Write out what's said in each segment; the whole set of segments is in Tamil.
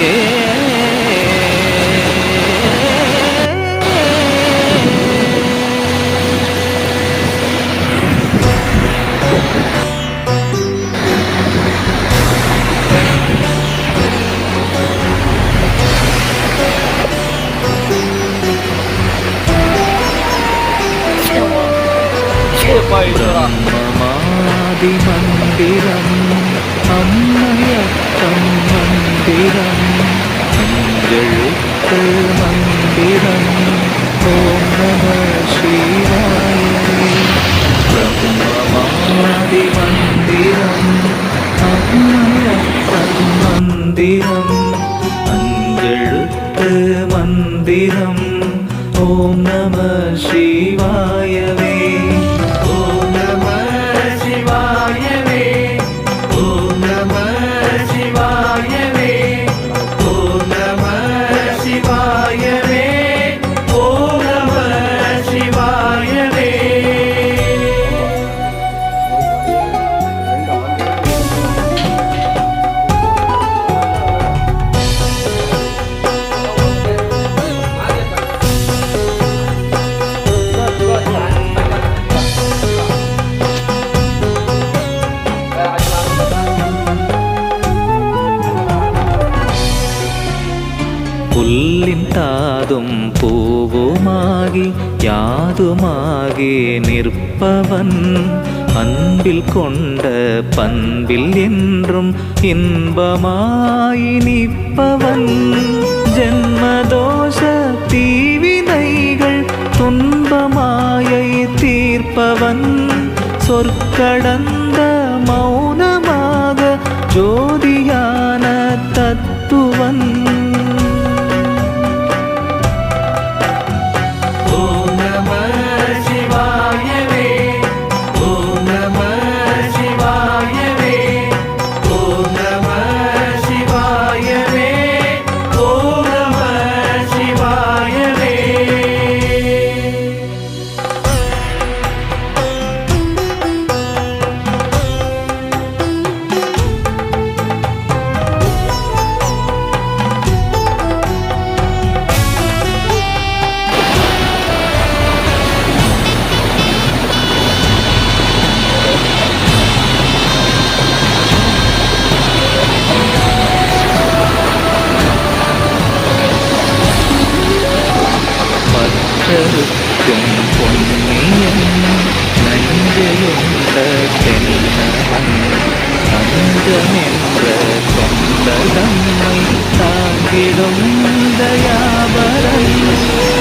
ஏ பிரம்மமாதி மந்திரம் அம்மையத்தம் மந்திரம் அஞ்செழுத்து மந்திரம் ஓம் நம சிவாய பிரம்மமாதி மந்திரம் மந்திரம் அஞ்செழுத்து மந்திரம் ஓம் நம சிவாயவே பூவுமாகி யாதுமாகி நிற்பவன் அன்பில் கொண்ட பண்பில் என்றும் இன்பமாய் நிற்பவன். ஜென்மதோஷ தீவினைகள் துன்பமாயை தீர்ப்பவன். சொற்கடந்த மௌனமாக ஜோதியான தத்துவன். அஞ்சமென்ற கொண்ட தம்மை தாங்கிடும் தயாபரன்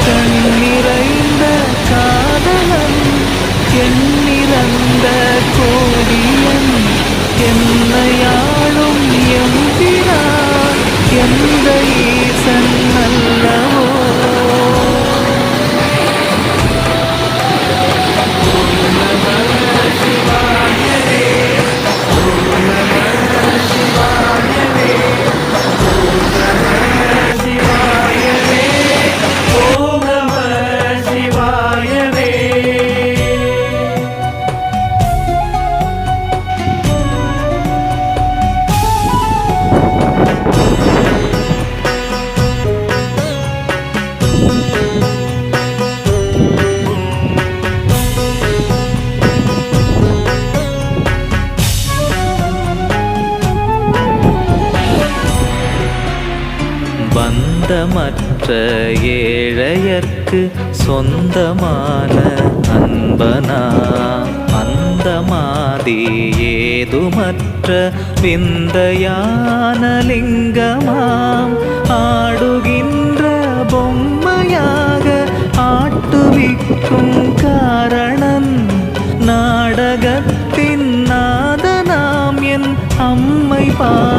கண்ணிறைந்த காதலன் எண்ணிறந்த கோடியன் என்னையாளும் எம்பிரான் எந்த சொந்தமற்ற ஏழையர்க்கு சொந்தமான அன்பனா? அந்த மாதி ஏதுமற்ற விந்தையான லிங்கமாம். ஆடுகின்ற பொம்மையாக ஆட்டுவிக்கும் காரணன். நாடகத்தின் நாதனாம் என் அம்மை பா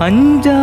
அஞ்சா